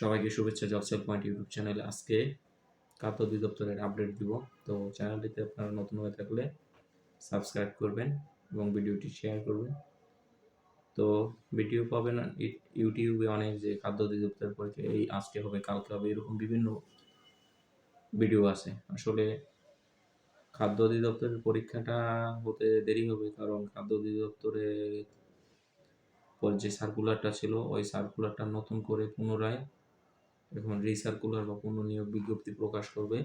সবাইকে শুভেচ্ছা জবসেল point YouTube চ্যানেলে আজকে খাদ্য অধিদপ্তরের আপডেট দিব। তো চ্যানেলটিতে আপনারা নতুন হয়ে থাকলে সাবস্ক্রাইব করবেন এবং ভিডিওটি শেয়ার করবেন। তো ভিডিও পাবেন ইউটিউবে অনেক যে খাদ্য অধিদপ্তরের পরীক্ষা, এই আজকে হবে, কালকে হবে, এরকম বিভিন্ন ভিডিও আছে। আসলে খাদ্য অধিদপ্তরের পরীক্ষাটা হতে দেরি হবে কারণ খাদ্য অধিদপ্তরের পর যে সার্কুলারটা ছিল, ওই সার্কুলারটা নতুন করে পুনরায় এখন রিসার্কুলার বা পুনর্নিয়োগ বিজ্ঞপ্তি প্রকাশ করবে।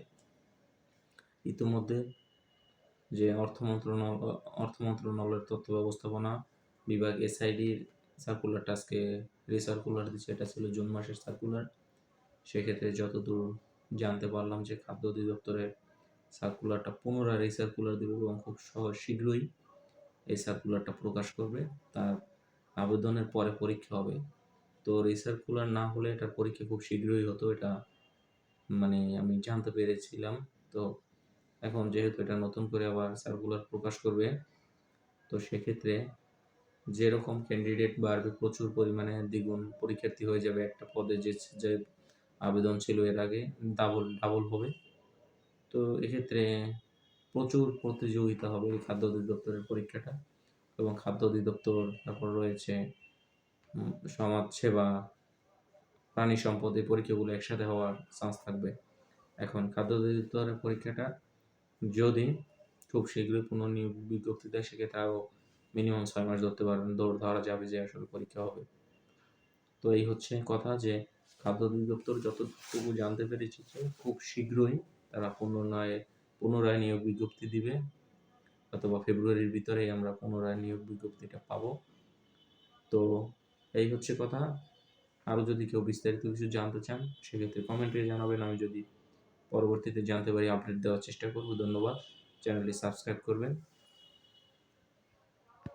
ইতিমধ্যে যে অর্থ মন্ত্রণালয়, অর্থ মন্ত্রণালয়ের তথ্য ব্যবস্থাপনা বিভাগ এসআইডির সার্কুলারটা আজকে রিসার্কুলার দিচ্ছে, এটা ছিল জুন মাসের সার্কুলার সেক্ষেত্রে যতদূর জানতে পারলাম যে খাদ্য অধিদপ্তরের সার্কুলারটা পুনরায় রিসার্কুলার দেবে এবং খুব সহজ শীঘ্রই এই সার্কুলারটা প্রকাশ করবে। তার আবেদনের পরে পরীক্ষা হবে। তো রিসার্কুলার না হলে এটার পরীক্ষা খুব শীঘ্রই হতো, এটা মানে আমি জানতে পেরেছিলাম। তো এখন যেহেতু এটা নতুন করে আবার সার্কুলার প্রকাশ করবে, তো সেক্ষেত্রে যেরকম ক্যান্ডিডেট বাড়বে, প্রচুর পরিমাণে দ্বিগুণ পরীক্ষার্থী হয়ে যাবে একটা পদে যে যে আবেদন ছিল এর আগে ডাবল ডাবল হবে। তো এক্ষেত্রে প্রচুর প্রতিযোগিতা হবে খাদ্য অধিদপ্তরের পরীক্ষাটা এবং খাদ্য অধিদপ্তর তারপর রয়েছে সমাজ সেবা, প্রাণী সম্পদ এই পরীক্ষাগুলো একসাথে হওয়ার চান্স থাকবে। এখন খাদ্য অধিদপ্তরের পরীক্ষাটা যদি খুব শীঘ্রই পুনর্নিয়োগ বিজ্ঞপ্তি দেয়, সেক্ষেত্রে আরও মিনিমাম ছয় মাস ধরতে পারবেন। দৌড় ধরা যাবে যে আসলে পরীক্ষা হবে। তো এই হচ্ছে কথা যে খাদ্য অধিদপ্তর যতটুকু জানতে পেরেছি যে খুব শীঘ্রই তারা পুনরায় পুনরায় নিয়োগ বিজ্ঞপ্তি দিবে। অথবা ফেব্রুয়ারির ভিতরেই আমরা পুনরায় নিয়োগ বিজ্ঞপ্তিটা পাবো। তো এই হচ্ছে কথা। আরও যদি কেউ বিস্তারিত কিছু জানতে চান, সেক্ষেত্রে কমেন্টে জানাবেন। আমি যদি পরবর্তীতে জানতে পারি আপডেট দেওয়ার চেষ্টা করব। ধন্যবাদ। চ্যানেলটি সাবস্ক্রাইব করবেন।